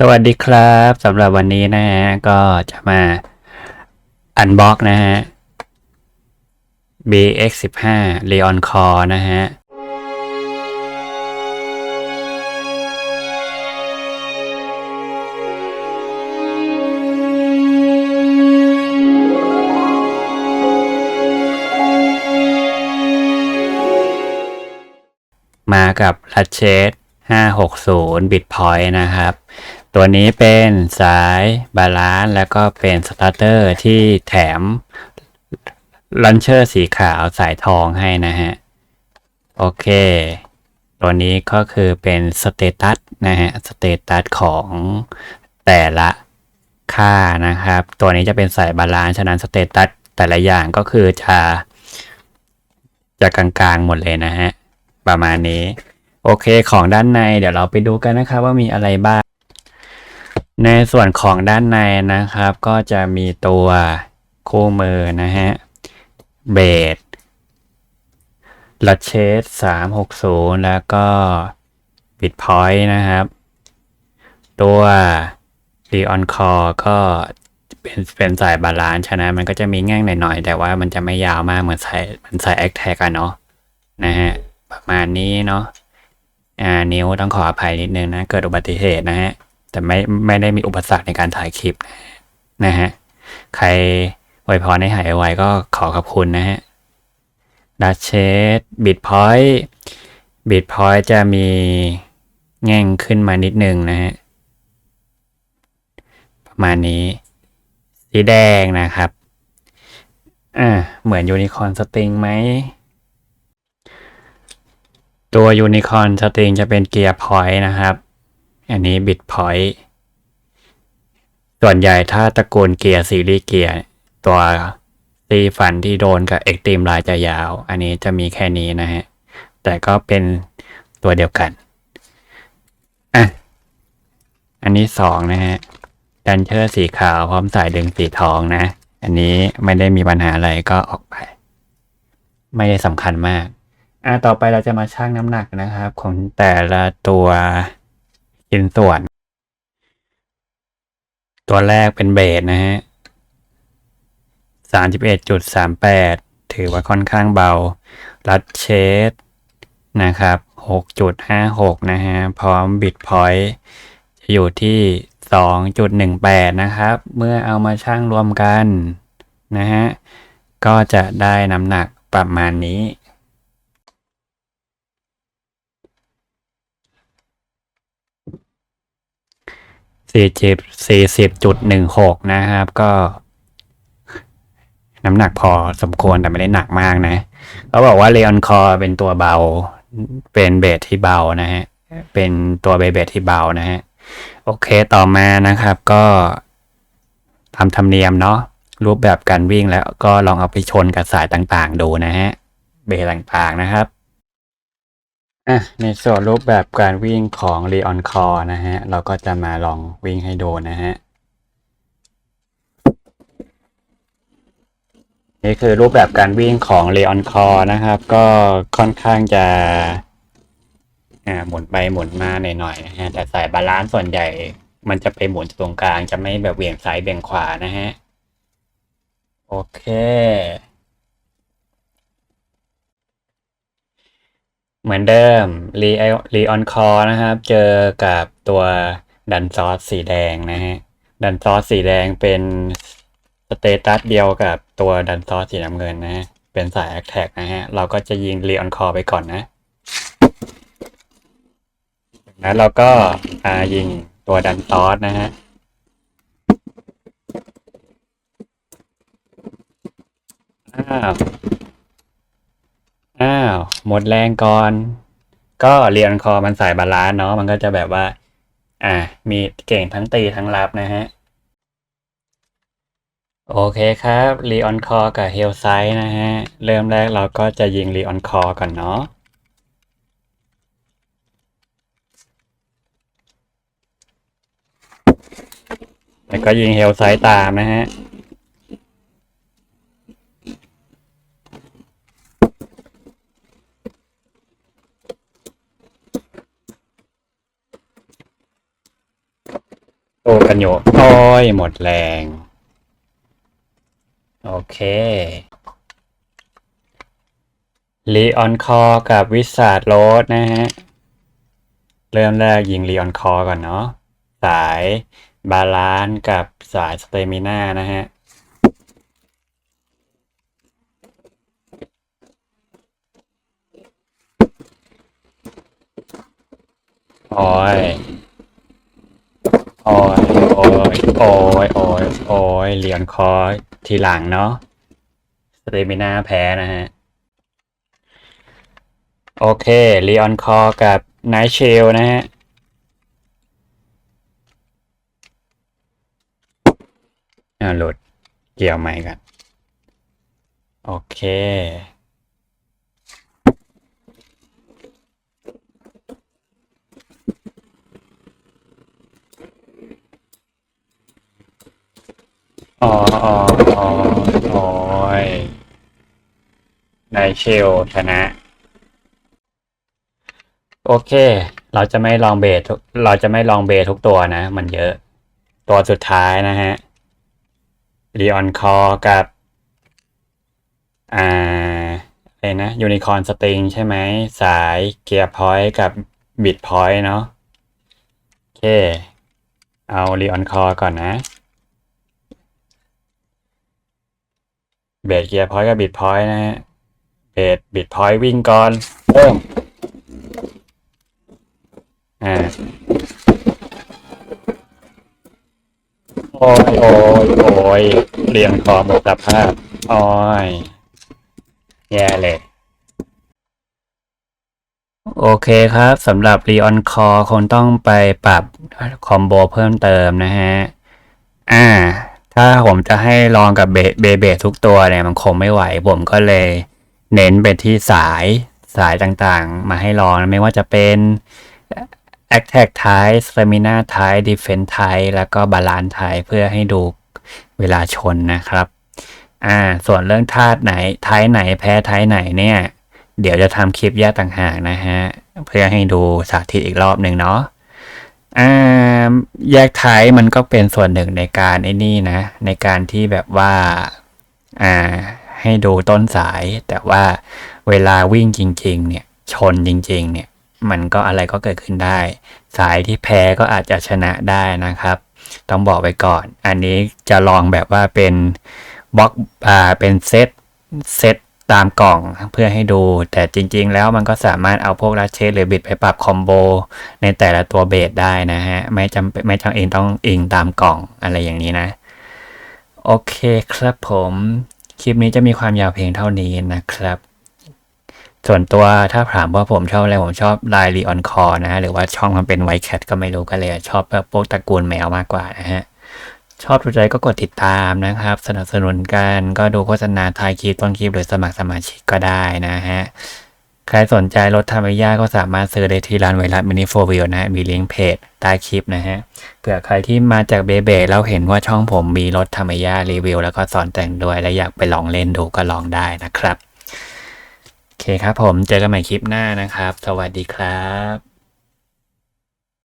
สวัสดีครับสำหรับวันนี้นะฮะก็จะมาอันบ็อกนะฮะ BX15 Leon Core นะฮะ มากับ r a t c h e t 560 Bitpoint นะครับ ตัวนี้เป็นสายบาลานซ์แล้วก็เป็นสตาร์เตอร์ที่แถมลันเชอร์สีขาวสายทองให้นะฮะ โอเค ตัวนี้ก็คือเป็นสเตตัสนะฮะสเตตัสของแต่ละค่านะครับ ตัวนี้จะเป็นสายบาลานซ์ฉะนั้นสเตตัสแต่ละอย่างก็คือจะจะกลางๆหมดเลยนะฮะ ประมาณนี้ โอเคของด้านในเดี๋ยวเราไปดูกันนะครับว่ามีอะไรบ้าง ในส่วนของด้านในนะครับ ก็จะมีตัวคู่มือนะฮะเบสลัดเชสสามหกศูนย์แล้วก็บิตพอยต์นะครับ ตัวดีออนคอก็เป็นเป็นสายบาลานซ์ฉะนั้นมันก็จะมีแง่งหน่อยๆ แต่ว่ามันจะไม่ยาวมากเหมือนสายเหมือนสายแอคแท็กอะเนาะนะฮะประมาณนี้เนาะอ่านิ้วต้องขออภัยนิดนึงนะ เกิดอุบัติเหตุนะฮะ แต่ไม่ไม่ได้มีอุปสรรคในการถ่ายคลิปนะฮะใครไวพรให้หายไวก็ขอขอบคุณนะฮะดัชเชสบิตพอยต์บิตพอยต์จะมีแง่งขึ้นมานิดนึงนะฮะประมาณนี้ สีแดงนะครับอ่าเหมือนยูนิคอนสตริงไหม ตัวยูนิคอนสตริงจะเป็นเกียร์พอยต์นะครับ อันนี้บิตพอยต์ส่วนใหญ่ถ้าตระกูลเกียร์ซีรีส์เกียร์ตัวตีฟันที่โดนกับเอ็กตรีมลายจะยาว อันนี้จะมีแค่นี้นะฮะ แต่ก็เป็นตัวเดียวกัน อะ อันนี้สองนะฮะดันเชอร์สีขาวพร้อมสายดึงสีทองนะ อันนี้ไม่ได้มีปัญหาอะไรก็ออกไป ไม่ได้สำคัญมาก อะ ต่อไปเราจะมาชั่งน้ำหนักนะครับ ของแต่ละตัว ชิ้นส่วน ตัวแรกเป็นเบสนะฮะสามสิบเอ็ดจุดสามแปดถือว่าค่อนข้างเบา รัดเชสนะครับหกจุดห้าหกนะฮะ พร้อมบิตพอยต์จะอยู่ที่สองจุดหนึ่งแปดนะครับ เมื่อเอามาชั่งรวมกันนะฮะ ก็จะได้น้ำหนักประมาณนี้ สี่สิบสี่สิบจุดหนึ่งหกนะครับ ก็ น้ำหนักพอสมควรแต่ไม่ได้หนักมากนะเขาบอกว่าเลออนคอเป็นตัวเบา เป็นเบสที่เบานะฮะ เป็นตัวเบเบสที่เบานะฮะ โอเคต่อมานะครับก็ทำธรรมเนียมเนาะรูปแบบการวิ่งแล้วก็ลองเอาไปชนกับสายต่างๆ ดูนะฮะ เบสต่างๆนะครับ อะในส่วนรูปแบบการวิ่งของ Leon Core นะฮะ เราก็จะมาลองวิ่งให้ดูนะฮะ นี่คือรูปแบบการวิ่งของ Leon Core นะครับ ก็ค่อนข้างจะอ่าหมุนไปหมุนมาหน่อยๆนะฮะ แต่สายบาลานซ์ส่วนใหญ่ มันจะไปหมุนตรงกลาง จะไม่แบบเหวี่ยงซ้ายเบี่ยงขวานะฮะ โอเค เหมือนเดิมรีรีออนคอนะครับ เจอกับตัวดันซอสสีแดงนะฮะ ดันซอสสีแดงเป็นสเตตัสเดียวกับตัวดันซอสสีน้ำเงินนะฮะ เป็นสายแอคแท็กนะฮะ เราก็จะยิงรีออนคอไปก่อนนะจากนั้นเราก็อายิงตัวดันซอสนะฮะ อ้าวอ้าว หมดแรงก่อน ก็เรียนคอมันสายบาลานซ์เนาะมันก็จะแบบว่า อ่า มีเก่งทั้งตีทั้งรับนะฮะ โอเคครับรีออนคอกับเฮลไซนะฮะ เริ่มแรกเราก็จะยิงรีออนคอก่อนเนาะแล้วก็ยิงเฮลไซตามนะฮะ กันอยู่โอ้ยหมดแรง โอเคลีออนคอกับวิสาดโรดนะฮะ เริ่มแรกยิงลีออนคอก่อนเนาะสายบาลานซ์กับสายสเตมิน่านะฮะโอ้ย โอ้ยโอ้ยโอ้ยโอ้ยโอ้ยเลียนคอทีหลังเนาะสเตมิน่าแพ้นะฮะ โอเคเลีออนคอกับไนท์เชลนะฮะอ่าโหลดเกี่ยวใหม่กัน โอเค อ๋ออ๋ออ๋อโอ้ยนเชลชนะ โอเค เราจะไม่ลองเบสทุกเราจะไม่ลองเบสทุกตัวนะ มันเยอะ ตัวสุดท้ายนะฮะลีออนคอกับ อ่าอะไรนะยูนิคอนสตริงใช่ไหม สายเกียร์พอยต์กับบิดพอยต์เนาะโอเค เอาลีออนคอก่อนนะ เบสเกียร์พอยต์กับบิดพอยต์นะฮะเบสบิดพอยต์วิ่งก่อนเริ่มอ่าโอ้ยโอ้ยโอ้ยเรียงคอหมดสภาพโอ้ยแย่เลยโอเคครับสำหรับรีออนคอคงต้องไปปรับคอมโบเพิ่มเติมนะฮะ อ่า ถ้าผมจะให้ลองกับเบเบเบทุกตัวเนี่ยมันคงไม่ไหว ผมก็เลยเน้นไปที่สายสายต่างๆ มาให้ลองนะไม่ว่าจะเป็น Attack Type Stamina Type Defense Type แล้วก็ Balance Type เพื่อให้ดูเวลาชนนะครับอ่าส่วนเรื่องธาตุไหนไทยไหนแพ้ไทยไหนเนี่ย เดี๋ยวจะทำคลิปแยกต่างหากนะฮะ เพื่อให้ดูสาธิตอีกรอบหนึ่งเนาะ อ่าแยกไทยมันก็เป็นส่วนหนึ่งในการไอ้นี่นะ ในการที่แบบว่าอ่าให้ดูต้นสาย แต่ว่าเวลาวิ่งจริง ๆ เนี่ย ชนจริง ๆ เนี่ย มันก็อะไรก็เกิดขึ้นได้ สายที่แพ้ก็อาจจะชนะได้นะครับ ต้องบอกไว้ก่อน อันนี้จะลองแบบว่าเป็นบล็อกอ่าเป็นเซตเซต ตามกล่องเพื่อให้ดู แต่จริง ๆ แล้วมันก็สามารถเอาพวกลัชเชสหรือบิดไปปรับคอมโบในแต่ละตัวเบสได้นะฮะ ไม่จำเป็นไม่จำเองต้องอิงตามกล่องอะไรอย่างนี้นะ โอเคครับผม คลิปนี้จะมีความยาวเพียงเท่านี้นะครับ ส่วนตัวถ้าถามว่าผมชอบอะไร ผมชอบลายรีออนคอนะฮะ หรือว่าช่องมันเป็นไวแคทก็ไม่รู้ก็เลย ชอบแบบพวกตระกูลแมวมากกว่านะฮะ ชอบถูกใจก็กดติดตามนะครับ สนับสนุนกันก็ดูโฆษณาทายคลิปต้นคลิปหรือสมัครสมาชิกก็ได้นะฮะ ใครสนใจรถทามิยาก็สามารถซื้อได้ที่ร้านไวรัสมินิโฟวิลนะฮะ มีลิงก์เพจใต้คลิปนะฮะ เผื่อใครที่มาจากเบเบแล้วเห็นว่าช่องผมมีรถทามิยารีวิว แล้วก็สอนแต่งด้วย และอยากไปลองเล่นดูก็ลองได้นะครับ โอเคครับผมเจอกันใหม่คลิปหน้านะครับ สวัสดีครับ